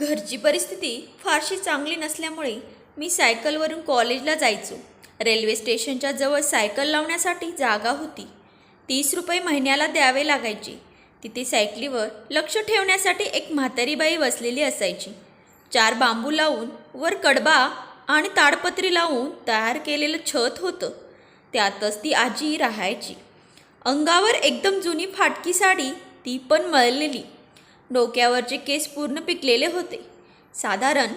घरची परिस्थिती फारशी चांगली नसल्यामुळे मी सायकलवरून कॉलेजला जायचो. रेल्वे स्टेशनच्या जवळ सायकल लावण्यासाठी जागा होती. तीस रुपये महिन्याला द्यावे लागायचे. तिथे सायकलीवर लक्ष ठेवण्यासाठी एक म्हातारी बाई बसलेली असायची. चार बांबू लावून वर कडबा आणि ताडपत्री लावून तयार केलेलं छत होतं. त्यातच ती आजी राहायची. अंगावर एकदम जुनी फाटकी साडी ती पण मळलेली. डोक्यावरचे केस पूर्ण पिकलेले होते. साधारण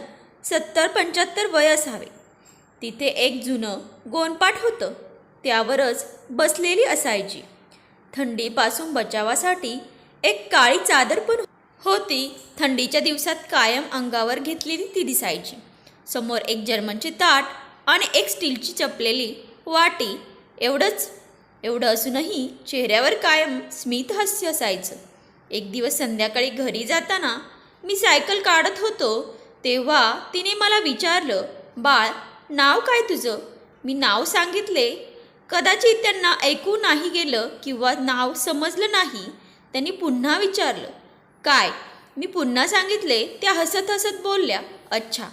सत्तर पंच्याहत्तर वय असावे. तिथे एक जुनं गोनपाट होतं. त्यावरच बसलेली असायची. थंडीपासून बचावासाठी एक काळी चादर पण होती. थंडीच्या दिवसात कायम अंगावर घेतलेली ती दिसायची. समोर एक जर्मनची ताट आणि एक स्टीलची चपलेली वाटी. एवढंच एवढं असूनही चेहऱ्यावर कायम स्मितहास्य असायचं. एक दिवस संध्याकाळी घरी जाताना मी सायकल काढत होतो तेव्हा तिने मला विचारलं बाळ नाव काय तुझं? मी नाव सांगितले. कदाचित त्यांना ऐकू नाही गेलं किंवा नाव समजलं नाही. त्यांनी पुन्हा विचारलं काय? मी पुन्हा सांगितले त्या हसत हसत बोलल्या अच्छा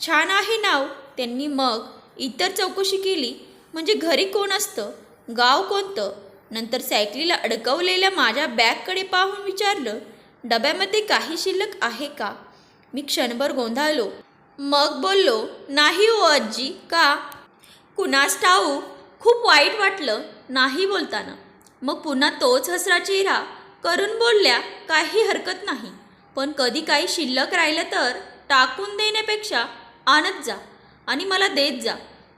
छान आहे नाव. त्यांनी मग इतर चौकशी केली म्हणजे घरी कोण असतं गाव कोणतं नंतर सायकलीला अडकवलेल्या माझ्या बॅगकडे पाहून विचारलं डब्यामध्ये काही शिल्लक आहे का? मी क्षणभर गोंधळलो. मग बोललो नाही हो आजी का? कुणास ठाऊ खूप वाईट वाटलं नाही बोलताना. मग पुन्हा तोच हसरा चेहरा करून बोलल्या काही हरकत नाही. पण कधी काही शिल्लक राहिलं तर टाकून देण्यापेक्षा आणत जा आणि मला देत जा.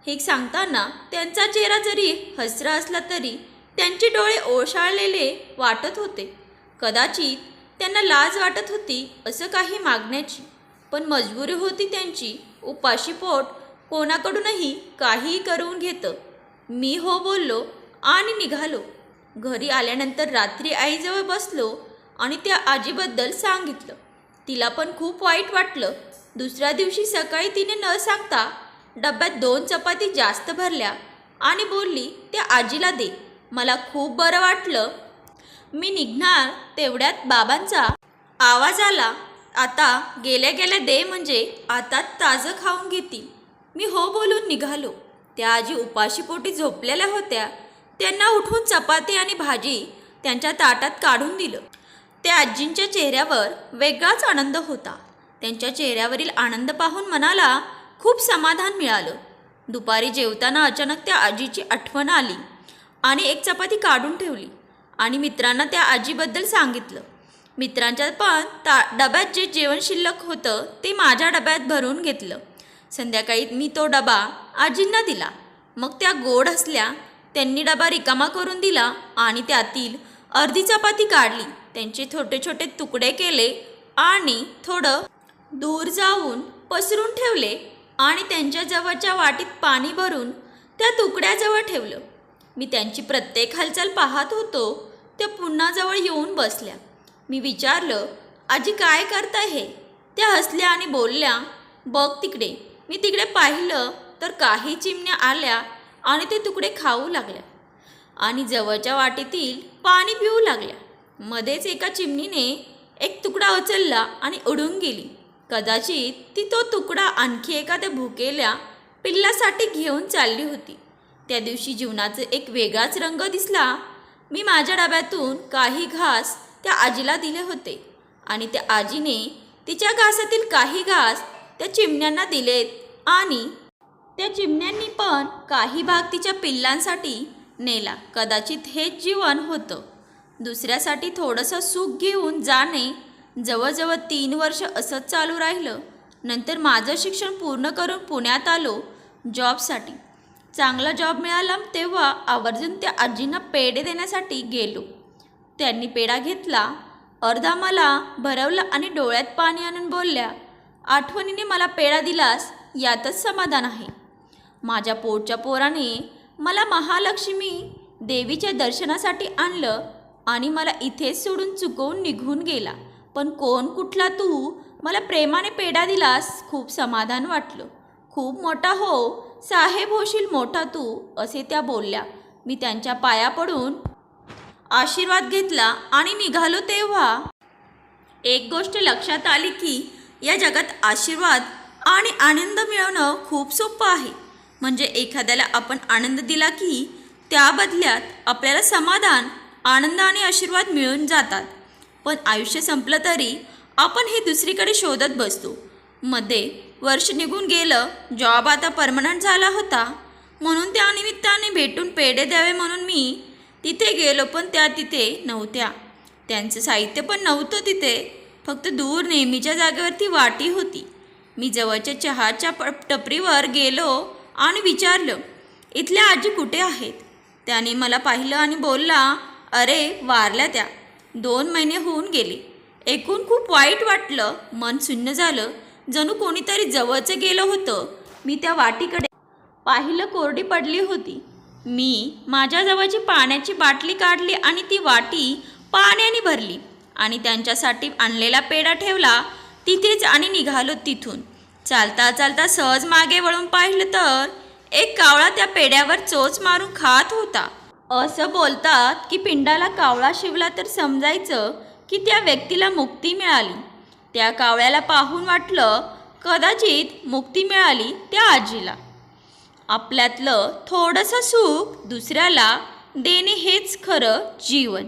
हे सांगताना त्यांचा चेहरा जरी हसरा असला तरी त्यांचे डोळे ओशाळलेले वाटत होते. कदाचित त्यांना लाज वाटत होती असं काही मागण्याची. पण मजबुरी होती त्यांची. उपाशी पोट कोणाकडूनही काहीही करून घेतं. मी हो बोललो आणि निघालो. घरी आल्यानंतर रात्री आईजवळ बसलो आणि त्या आजीबद्दल सांगितलं. तिला पण खूप वाईट वाटलं. दुसऱ्या दिवशी सकाळी तिने न सांगता डब्यात दोन चपाती जास्त भरल्या आणि बोलली त्या आजीला दे. मला खूप बरं वाटलं. मी निघणार तेवढ्यात बाबांचा आवाज आला. आता गेल्या गेल्या दे म्हणजे आता ताजं खाऊन घेतील मी हो बोलून निघालो. त्या आजी उपाशीपोटी झोपलेल्या होत्या. त्यांना उठून चपाती आणि भाजी त्यांच्या ताटात काढून दिलं. त्या आजींच्या चेहऱ्यावर वेगळाच आनंद होता. त्यांच्या चेहऱ्यावरील आनंद पाहून मनाला खूप समाधान मिळालं. दुपारी जेवताना अचानक त्या आजीची आठवण आली. आणि एक चपाती काढून ठेवली. आणि मित्रांना त्या आजीबद्दल सांगितलं. मित्रांच्या पण ता डब्यात जे जेवण शिल्लक होतं ते माझ्या डब्यात भरून घेतलं. संध्याकाळी मी तो डबा आजींना दिला. मग त्या गोड हसल्या. त्यांनी डबा रिकामा करून दिला आणि त्यातील अर्धी चपाती काढली. त्यांचे छोटे छोटे तुकडे केले आणि थोडं दूर जाऊन पसरून ठेवले. आणि त्यांच्या जवळच्या वाटीत पाणी भरून त्या तुकड्याजवळ ठेवलं. मी त्यांची प्रत्येक हालचाल पाहत होतो. त्या पुन्हा जवळ येऊन बसल्या. मी विचारलं आजी काय करताय हे? त्या हसल्या आणि बोलल्या बघ तिकडे मी तिकडे पाहिलं तर काही चिमण्या आल्या आणि ते तुकडे खाऊ लागल्या आणि जवळच्या वाटेतील पाणी पिऊ लागल्या. मध्येच एका चिमणीने एक तुकडा उचलला आणि उडून गेली. कदाचित ती तो तुकडा आणखी एखाद्या भुकेल्या पिल्लासाठी घेऊन चालली होती. त्या दिवशी जीवनाचा एक वेगळाच रंग दिसला. मी माझ्या डब्यातून काही घास त्या आजीला दिले होते आणि त्या आजीने तिच्या घासातील काही घास त्या चिमण्यांना दिलेत आणि त्या चिमण्यांनी पण काही भाग तिच्या पिल्लांसाठी नेला. कदाचित हेच जीवन होतं. दुसऱ्यासाठी थोडंसं सुख घेऊन जाणे जवळजवळ तीन वर्ष असंच चालू राहिलं. नंतर माझं शिक्षण पूर्ण करून पुण्यात आलो. जॉबसाठी चांगला जॉब मिळाला तेव्हा आवर्जून त्या आजींना पेढे देण्यासाठी गेलो. त्यांनी पेढा घेतला अर्धा मला भरवला आणि डोळ्यात पाणी आणून बोलल्या आठवणीने मला पेढा दिलास यातच समाधान आहे. माझ्या पोटच्या पोराने मला महालक्ष्मी देवीच्या दर्शनासाठी आणलं आणि मला इथेच सोडून चुकवून निघून गेला. पण कोण कुठला तू? मला प्रेमाने पेढा दिलास खूप समाधान वाटलं. खूप मोठा हो साहेब होशील मोठा तू असे त्या बोलल्या. मी त्यांच्या पाया पडून आशीर्वाद घेतला आणि निघालो तेव्हा. एक गोष्ट लक्षात आली की या जगात आशीर्वाद आणि आनंद मिळवणं खूप सोपं आहे. म्हणजे एखाद्याला आपण आनंद दिला की त्या बदल्यात आपल्याला समाधान आनंद आणि आशीर्वाद मिळून जातात. पण आयुष्य संपलं तरी आपण हे दुसरीकडे शोधत बसतो. मध्ये वर्ष निघून गेलं जॉब आता परमनंट झाला होता. म्हणून त्या निमित्ताने भेटून पेढे द्यावे म्हणून मी तिथे गेलो पण त्या तिथे नव्हत्या. त्यांचं साहित्य पण नव्हतं तिथे. फक्त दूर नेहमीच्या जागेवरती वाटी होती. मी जवळच्या चहाच्या प टपरीवर गेलो आणि विचारलं इथल्या आजी कुठे आहेत? त्याने मला पाहिलं आणि बोलला अरे वारल्या त्या. दोन महिने होऊन गेले. एकूण खूप वाईट वाटलं. मन शून्य झालं. जणू कोणीतरी जवळचं गेलं होतं. मी त्या वाटीकडे पाहिलं कोरडी पडली होती. मी माझ्याजवळची पाण्याची बाटली काढली आणि ती वाटी पाण्याने भरली आणि त्यांच्यासाठी आणलेला पेढा ठेवला. तिथेच आणि निघालो तिथून. चालता चालता सहज मागे वळून पाहिलं तर एक कावळा त्या पेढ्यावर चोच मारून खात होता. असं बोलतात की पिंडाला कावळा शिवला तर समजायचं की त्या व्यक्तीला मुक्ती मिळाली. त्या कावळ्याला पाहून वाटलं कदाचित मुक्ती मिळाली त्या आजीला. आपल्यातलं थोडंसं सुख दुसऱ्याला देणे हेच खरं जीवन.